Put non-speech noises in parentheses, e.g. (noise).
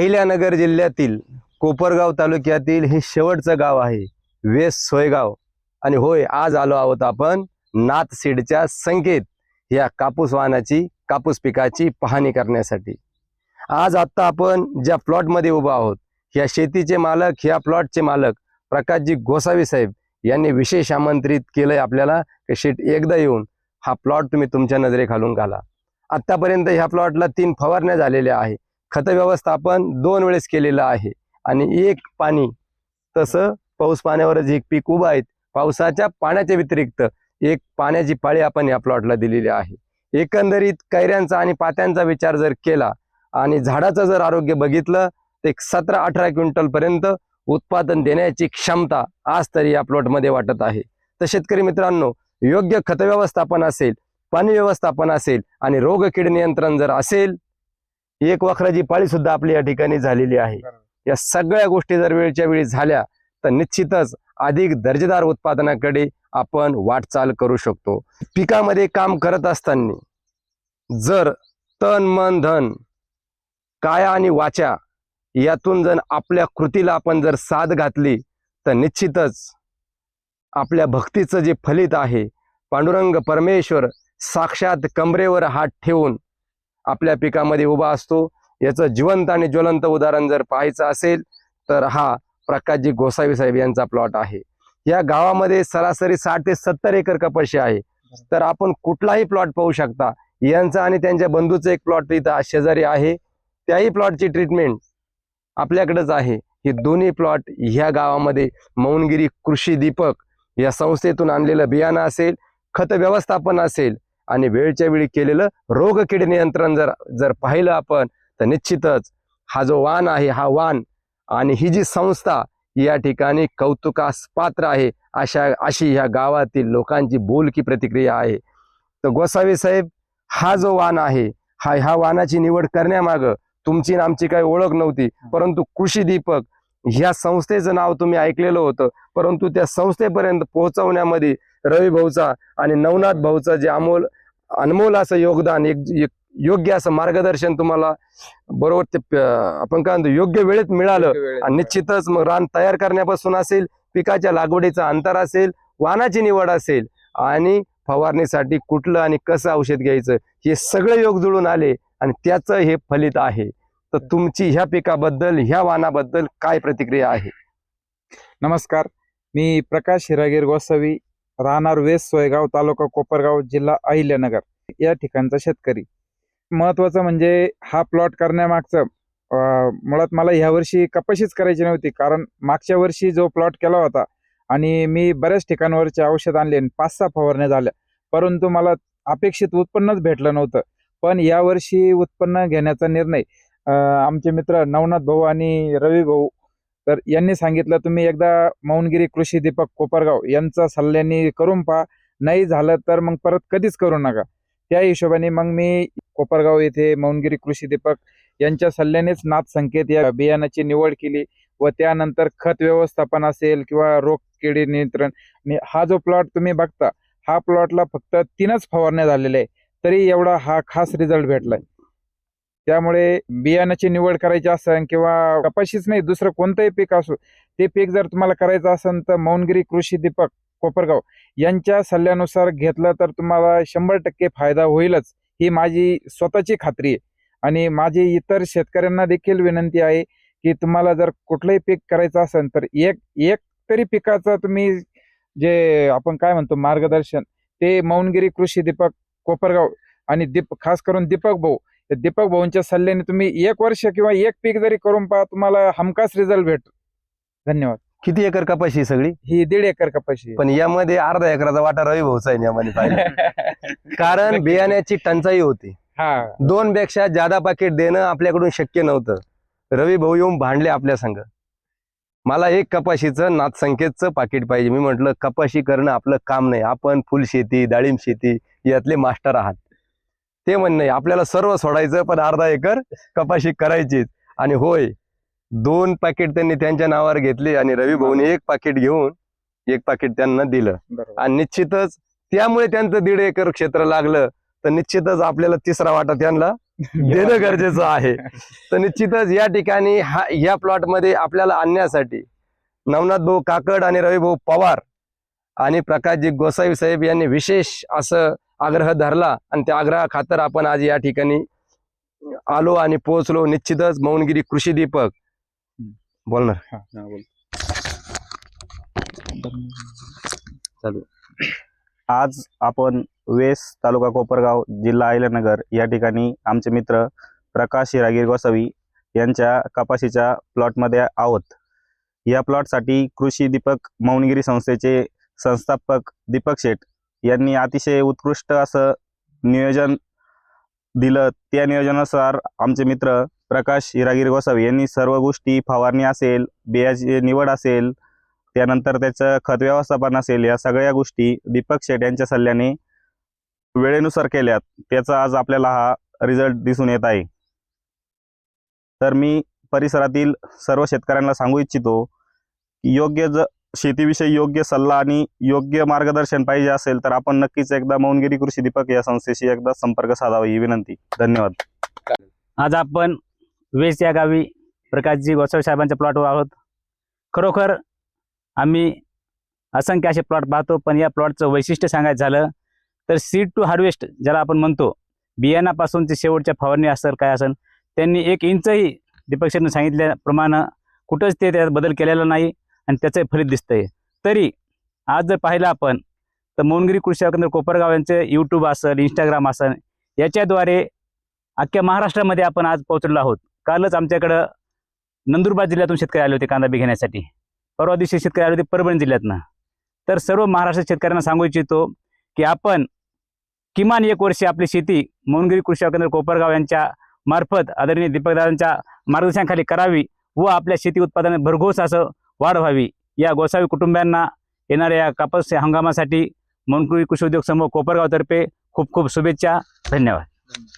अहिल्यानगर जिल्ह्यातील कोपरगाव तालुक्यातील हे शेवटचं गाव आहे. वेस सोयगाव. आणि होय आज आलो आहोत आपण नाथ सीडच्या संकेत या कापूस वाहनाची कापूस पिकाची पाहणी करण्यासाठी. आज आत्ता आपण ज्या प्लॉटमध्ये उभा आहोत या शेतीचे मालक ह्या प्लॉटचे मालक प्रकाशजी गोसावी साहेब यांनी विशेष आमंत्रित केलंय आपल्याला की शेट एकदा येऊन हा प्लॉट तुम्ही तुमच्या नजरेखालून घाला. आत्तापर्यंत ह्या प्लॉटला तीन फवारण्या झालेल्या आहे. खत व्यवस्थापन दोन वेळेस केलेलं आहे. आणि एक पाणी तसं पाऊस पाण्यावरच एक पीक उभं आहे पावसाच्या पाण्याच्या व्यतिरिक्त एक पाण्याची पाळी आपण या प्लॉटला दिलेली आहे. एकंदरीत कैऱ्यांचा आणि पात्यांचा विचार जर केला आणि झाडाचं जर आरोग्य बघितलं तर सतरा अठरा क्विंटल पर्यंत उत्पादन देण्याची क्षमता आज तरी या प्लॉटमध्ये वाटत आहे. तर शेतकरी मित्रांनो योग्य खत व्यवस्थापन असेल पाणी व्यवस्थापन असेल आणि रोग कीड नियंत्रण जर असेल एक वखराची पाळी सुद्धा आपली या ठिकाणी झालेली आहे. या सगळ्या गोष्टी जर वेळच्या वेळी झाल्या तर निश्चितच अधिक दर्जेदार उत्पादनाकडे आपण वाटचाल करू शकतो. पिकामध्ये काम करत असताना जर तन मन धन काया आणि वाचा यातून जर आपल्या कृतीला आपण जर साथ घातली तर निश्चितच आपल्या भक्तीचं जे फलित आहे पांडुरंग परमेश्वर साक्षात कमरेवर हात ठेवून आपल्या पिकामध्ये उभा असतो. याचं जिवंत आणि ज्वलंत उदाहरण जर पाहायचं असेल तर हा प्रकाशजी गोसावी साहेब यांचा प्लॉट आहे. या गावामध्ये सरासरी साठ ते सत्तर एकर कपाशी आहे. तर आपण कुठलाही प्लॉट पाहू शकता. यांचा आणि त्यांच्या बंधूचा एक प्लॉट इथं शेजारी आहे. त्याही प्लॉटची ट्रीटमेंट आपल्याकडेच आहे. हे दोन्ही प्लॉट ह्या गावामध्ये मौनगिरी कृषी दीपक या संस्थेतून आणलेलं बियाणं असेल खत व्यवस्थापन असेल आणि वेळच्या वेळी केलेलं रोग कीड नियंत्रण जर जर पाहिलं आपण तर निश्चितच हा जो वाण आहे हा वाण आणि ही जी संस्था या ठिकाणी कौतुकास पात्र आहे अशा अशी ह्या गावातील लोकांची बोलकी प्रतिक्रिया आहे. तर गोसावी साहेब हा जो वाण आहे हा ह्या वानाची निवड करण्यामागं तुमची आमची काही ओळख नव्हती परंतु कृषी दीपक ह्या संस्थेचं नाव तुम्ही ऐकलेलं होतं परंतु त्या संस्थेपर्यंत पोहोचवण्यामध्ये रवी भाऊचा आणि नवनाथ भाऊचा जे अमोल अनमोल असं योगदान एक एक योग्य असं मार्गदर्शन तुम्हाला बरोबर ते आपण काय म्हणतो योग्य वेळेत मिळालं. आणि निश्चितच मग रान तयार करण्यापासून असेल पिकाच्या लागवडीचा अंतर असेल वाहनाची निवड असेल आणि फवारणीसाठी कुठलं आणि कसं औषध घ्यायचं हे सगळे योग जुळून आले आणि त्याचं हे फलित आहे. तर तुमची ह्या पिकाबद्दल ह्या वाहनाबद्दल काय प्रतिक्रिया आहे? नमस्कार. मी प्रकाश हिरागीर गोसावी राहणार वेस्ट सोयगाव तालुका कोपरगाव जिल्हा अहिल्यानगर या ठिकाणचा शेतकरी. महत्वाचं म्हणजे हा प्लॉट करण्यामागचं मुळात मला ह्यावर्षी कपाशीच करायची नव्हती कारण मागच्या वर्षी जो प्लॉट केला होता आणि मी बऱ्याच ठिकाणवरचे औषध आणले आणि पाच सहा फवारण्या झाल्या. परंतु मला अपेक्षित उत्पन्नच भेटलं नव्हतं. पण यावर्षी उत्पन्न घेण्याचा निर्णय आमचे मित्र नवनाथ भाऊ आणि रवी भाऊ तर यांनी सांगितलं तुम्ही एकदा मौनगिरी कृषी दीपक कोपरगाव यांचा सल्ल्याने करून पहा. नाही झालं तर मग परत कधीच करू नका. त्या हिशोबाने मग मी कोपरगाव येथे मौनगिरी कृषी दीपक यांच्या सल्ल्यानेच नाथ संकेत या बियाणाची निवड केली व त्यानंतर खत व्यवस्थापन असेल किंवा रोग किडी नियंत्रण आणि हा जो प्लॉट तुम्ही बघता हा प्लॉटला फक्त तीनच फवारण्या झालेल्या आहे तरी एवढा हा खास रिझल्ट भेटलाय. त्यामुळे बियाण्याची निवड करायची असेल किंवा कपाशीच नाही दुसरं कोणतंही पीक असो ते पीक जर तुम्हाला करायचं असेल तर मौनगिरी कृषी दीपक कोपरगाव यांच्या सल्ल्यानुसार घेतलं तर तुम्हाला शंभर टक्के फायदा होईलच. ही माझी स्वतःची खात्री आहे. आणि माझी इतर शेतकऱ्यांना देखील विनंती आहे की तुम्हाला जर कुठलंही पीक करायचं असेल तर एक एक तरी पिकाचं तुम्ही जे आपण काय म्हणतो मार्गदर्शन ते मौनगिरी कृषी दीपक कोपरगाव आणि दीप खास करून दीपक भाऊ त्या दीपक भाऊंच्या सल्ल्याने तुम्ही एक वर्ष किंवा एक पीक जरी करून पहा तुम्हाला हमखास रिझल्ट भेट धन्यवाद. किती एकर कपाशी सगळी? ही दीड एकर कपाशी. पण यामध्ये अर्धा एकराचा वाटा रवी भाऊचा आहे यामध्ये पाहिजे (laughs) कारण बियाण्याची टंचाई होती. हा. दोन पेक्षा जादा पाकिट देणं आपल्याकडून शक्य नव्हतं. रवी भाऊ येऊन भांडले आपल्या संघ मला एक कपाशीचं नाथ संकेतचं पाकिट पाहिजे. मी म्हटलं कपाशी करणं आपलं काम नाही. आपण फुल शेती डाळिंब शेती यातले मास्टर आहात. ते म्हणणं आपल्याला सर्व सोडायचं पण अर्धा एकर कपाशी करायचीच आणि होय दोन पाकिट त्यांनी त्यांच्या नावावर घेतले आणि रवी भाऊने एक पाकिट घेऊन एक पाकिट त्यांना दिलं. आणि निश्चितच त्यामुळे त्यांचं दीड एकर क्षेत्र लागलं तर निश्चितच आपल्याला तिसरा वाटा त्यांना (laughs) देणं गरजेचं आहे. तर निश्चितच या ठिकाणी हा या प्लॉटमध्ये आपल्याला आणण्यासाठी नवनाथ भाऊ काकड आणि रविभाऊ पवार आणि प्रकाशजी गोसावी साहेब यांनी विशेष असं आग्रह धरला आणि त्या आग्रहा खातर आपण आज या ठिकाणी आलो आणि पोहोचलो निश्चितच मौनगिरी कृषी दीपक. बोलणार बोल. आज आपण वेस तालुका कोपरगाव जिल्हा अहिल्यानगर या ठिकाणी आमचे मित्र प्रकाश हिरागीर गोसावी यांच्या कपाशीच्या प्लॉटमध्ये आहोत. या प्लॉटसाठी कृषी दीपक मौनगिरी संस्थेचे संस्थापक दीपक शेठ यांनी अतिशय उत्कृष्ट असं नियोजन दिलं. त्या नियोजनानुसार आमचे मित्र प्रकाश हिरागीर गोसावी यांनी सर्व गोष्टी फवारणी असेल बियाची निवड असेल त्यानंतर त्याचं खत व्यवस्थापन असेल या सगळ्या गोष्टी दीपक शेठ यांच्या सल्ल्याने वेळेनुसार केल्यात. त्याचा आज आपल्याला हा रिझल्ट दिसून येत आहे. तर मी परिसरातील सर्व शेतकऱ्यांना सांगू इच्छितो योग्य ज शेतीविषयी योग्य सल्ला आणि योग्य मार्गदर्शन पाहिजे असेल तर आपण नक्कीच एकदा मौनगिरी कृषी दीपक या संस्थेशी एकदा संपर्क साधावा ही विनंती. धन्यवाद. आज आपण वेस या गावी प्रकाशजी गोसावी साहेबांच्या प्लॉटवर आहोत. खरोखर आम्ही असंख्य असे प्लॉट पाहतो पण या प्लॉटचं वैशिष्ट्य सांगायचं झालं तर सीड टू हार्वेस्ट ज्याला आपण म्हणतो बियाणापासून ते शेवटच्या फवारणी असेल काय असेल त्यांनी एक इंचही दीपक शेटने सांगितल्याप्रमाणे कुठंच ते त्यात बदल केलेला नाही. आणि त्याचं फलित दिसतंय. तरी आज जर पाहिलं आपण तर मौनगिरी कृषी केंद्र कोपरगाव यांचं यूट्यूब असेल इंस्टाग्राम असेल याच्याद्वारे अख्ख्या महाराष्ट्रामध्ये आपण आज पोहोचलो आहोत. कालच आमच्याकडं नंदुरबार जिल्ह्यातून शेतकरी आले होते कांदा बी घेण्यासाठी. परवा दिवशी शेतकरी आले होते परभणी जिल्ह्यातनं. तर सर्व महाराष्ट्र शेतकऱ्यांना सांगू इच्छितो की आपण किमान एक वर्षी आपली शेती मौनगिरी कृषी केंद्र कोपरगाव यांच्या मार्फत आदरणीय दीपकदादांच्या मार्गदर्शनाखाली करावी व आपल्या शेती उत्पादनात भरघोस असं वाढ व्हावी या गोसावी कुटुंबियांना येणाऱ्या या कापस हंगामासाठी मोहनगिरी कृषी उद्योग समूह कोपरगावतर्फे खूप खूप शुभेच्छा. धन्यवाद.